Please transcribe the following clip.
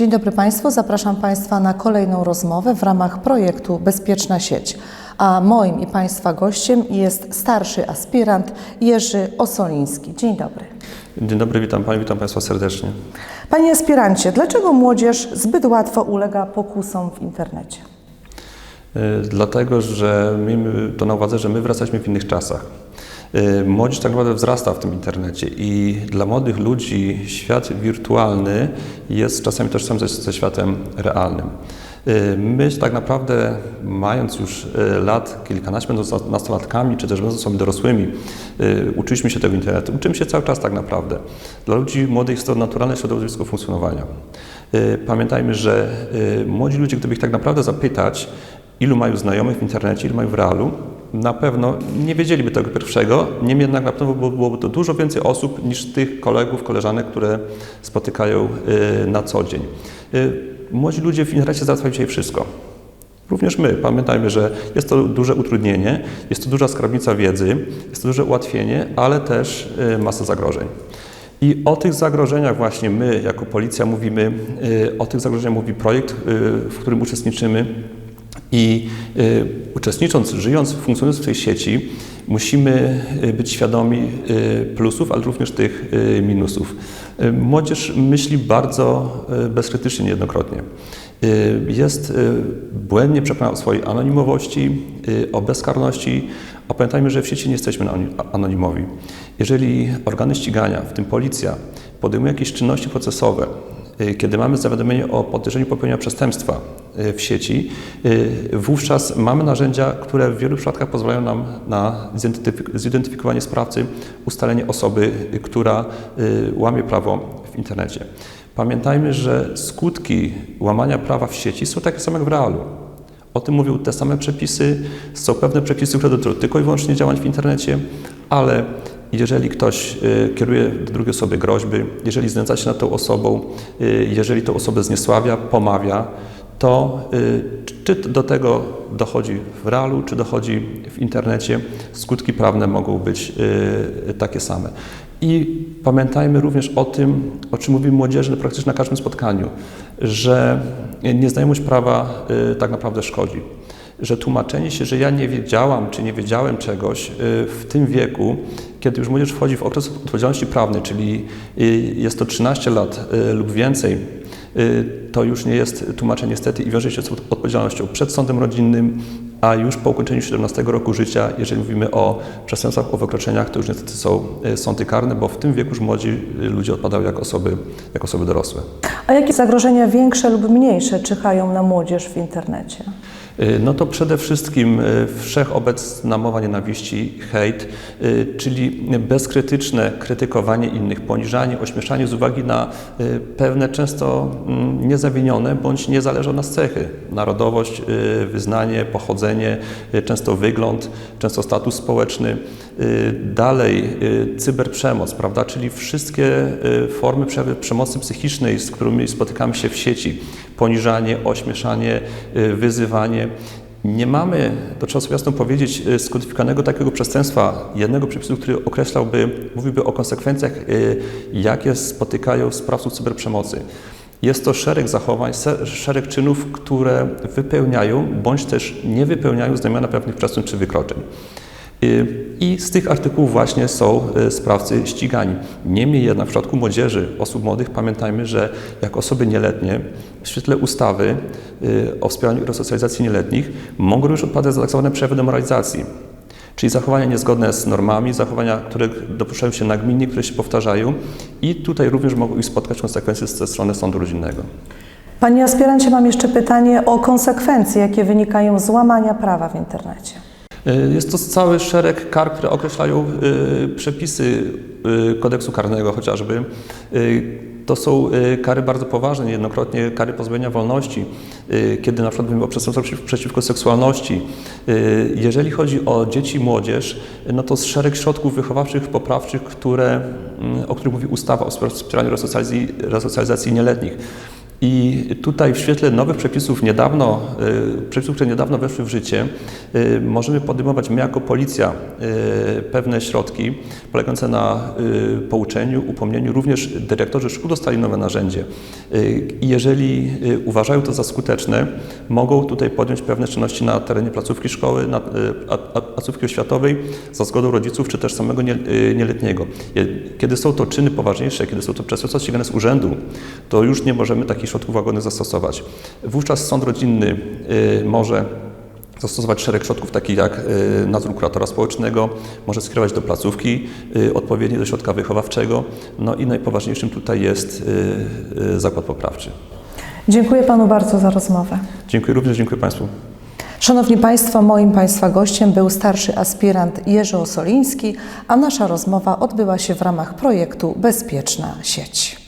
Dzień dobry Państwu, zapraszam Państwa na kolejną rozmowę w ramach projektu Bezpieczna Sieć. A moim i Państwa gościem jest starszy aspirant Jerzy Osoliński. Dzień dobry. Dzień dobry, witam Panią, witam Państwa serdecznie. Panie aspirancie, dlaczego młodzież zbyt łatwo ulega pokusom w internecie? Y, Dlatego, że miejmy to na uwadze, że my wracaliśmy w innych czasach. Y, Młodzież tak naprawdę wzrasta w tym internecie i dla młodych ludzi świat wirtualny jest czasami tożsamy ze, światem realnym. Y, My tak naprawdę, mając już y, lat kilkanaście, będąc nastolatkami, czy też będąc osobami dorosłymi, uczyliśmy się tego internetu. Uczymy się cały czas tak naprawdę. Dla ludzi młodych jest to naturalne środowisko funkcjonowania. Pamiętajmy, że młodzi ludzie, gdyby ich tak naprawdę zapytać, ilu mają znajomych w internecie, ilu mają w realu, na pewno nie wiedzieliby tego pierwszego, niemniej jednak na pewno było- byłoby to dużo więcej osób niż tych kolegów, koleżanek, które spotykają y, na co dzień. Y, Młodzi ludzie w internecie załatwiają dzisiaj wszystko. Również my. Pamiętajmy, że jest to duże utrudnienie, jest to duża skarbnica wiedzy, jest to duże ułatwienie, ale też y, masa zagrożeń. I o tych zagrożeniach właśnie my, jako policja, mówimy, o tych zagrożeniach mówi projekt, w którym uczestniczymy. I y, uczestnicząc, żyjąc, funkcjonując w tej sieci, musimy y, być świadomi y, plusów, ale również tych minusów. Młodzież myśli bardzo bezkrytycznie niejednokrotnie. Jest błędnie przekonana o swojej anonimowości, o bezkarności, a pamiętajmy, że w sieci nie jesteśmy anoni- anonimowi. Jeżeli organy ścigania, w tym policja, podejmują jakieś czynności procesowe, kiedy mamy zawiadomienie o podejrzeniu popełnienia przestępstwa w sieci, y, wówczas mamy narzędzia, które w wielu przypadkach pozwalają nam na zidentyfik- zidentyfikowanie sprawcy, ustalenie osoby, która y, łamie prawo w internecie. Pamiętajmy, że skutki łamania prawa w sieci są takie same jak w realu. O tym mówią te same przepisy. Są pewne przepisy, które dotyczą tylko i wyłącznie działań w internecie, ale jeżeli ktoś y, kieruje do drugiej osoby groźby, jeżeli znęca się nad tą osobą, jeżeli tą osobę zniesławia, pomawia, to y, czy do tego dochodzi w realu, czy dochodzi w internecie, skutki prawne mogą być y, takie same. I pamiętajmy również o tym, o czym mówimy młodzieży praktycznie na każdym spotkaniu, że nieznajomość prawa y, tak naprawdę szkodzi. Że tłumaczenie się, że ja nie wiedziałam czy nie wiedziałem czegoś w tym wieku, kiedy już młodzież wchodzi w okres odpowiedzialności prawnej, czyli jest to 13 lat lub więcej, to już nie jest tłumaczenie niestety i wiąże się z odpowiedzialnością przed sądem rodzinnym, a już po ukończeniu 17 roku życia, jeżeli mówimy o przestępstwach, o wykroczeniach, to już niestety są y, sądy karne, bo w tym wieku już młodzi y, ludzie odpadają jak osoby, jak osoby dorosłe. A jakie zagrożenia większe lub mniejsze czyhają na młodzież w internecie? Y, No to przede wszystkim y, wszechobecna mowa nienawiści, hejt, y, czyli bezkrytyczne krytykowanie innych, poniżanie, ośmieszanie z uwagi na pewne często mm, niezawinione bądź nie zależą od nas cechy. Narodowość, wyznanie, pochodzenie, często wygląd, często status społeczny. Dalej cyberprzemoc, prawda, czyli wszystkie formy prze- przemocy psychicznej, z którymi spotykamy się w sieci. Poniżanie, ośmieszanie, wyzywanie. Nie mamy, to trzeba sobie jasno powiedzieć, y, skodyfikowanego takiego przestępstwa, jednego przepisu, który określałby, mówiłby o konsekwencjach, y, jakie spotykają sprawców cyberprzemocy. Jest to szereg zachowań, szereg czynów, które wypełniają bądź też nie wypełniają znamiona pewnych przestępstw czy wykroczeń. I z tych artykułów właśnie są y, sprawcy ścigani. Niemniej jednak w przypadku młodzieży, osób młodych, pamiętajmy, że jako osoby nieletnie w świetle ustawy y, o wspieraniu i resocjalizacji nieletnich mogą już odpadać za tak zwane przejawy demoralizacji. Czyli zachowania niezgodne z normami, zachowania, które dopuszczają się nagminnie, które się powtarzają i tutaj również mogą ich spotkać konsekwencje ze strony sądu rodzinnego. Panie aspirancie, mam jeszcze pytanie o konsekwencje, jakie wynikają z łamania prawa w internecie. Y, Jest to cały szereg kar, które określają y, przepisy y, kodeksu karnego chociażby. To są kary bardzo poważne, niejednokrotnie kary pozbawienia wolności, kiedy na przykład mówimy o przestępstwach przeciw- przeciwko seksualności. Jeżeli chodzi o dzieci i młodzież, no to szereg środków wychowawczych, poprawczych, które, mm, o których mówi ustawa o wspieraniu resocjalizacji, resocjalizacji nieletnich. I tutaj w świetle nowych przepisów niedawno, y, przepisów, które niedawno weszły w życie, y, możemy podejmować my jako policja y, pewne środki polegające na pouczeniu, upomnieniu. Również dyrektorzy szkół dostali nowe narzędzie. I jeżeli uważają to za skuteczne, mogą tutaj podjąć pewne czynności na terenie placówki szkoły, na, placówki oświatowej za zgodą rodziców czy też samego nie, nieletniego. Kiedy są to czyny poważniejsze, kiedy są to przestępstwa ścigane z urzędu, to już nie możemy takich środków łagodnych zastosować. Wówczas sąd rodzinny y, może zastosować szereg środków, takich jak y, nadzór kuratora społecznego, może skierować do placówki y, odpowiedniej, do środka wychowawczego. No i najpoważniejszym tutaj jest zakład poprawczy. Dziękuję Panu bardzo za rozmowę. Dziękuję również, dziękuję Państwu. Szanowni Państwo, moim Państwa gościem był starszy aspirant Jerzy Osoliński, a nasza rozmowa odbyła się w ramach projektu Bezpieczna sieć.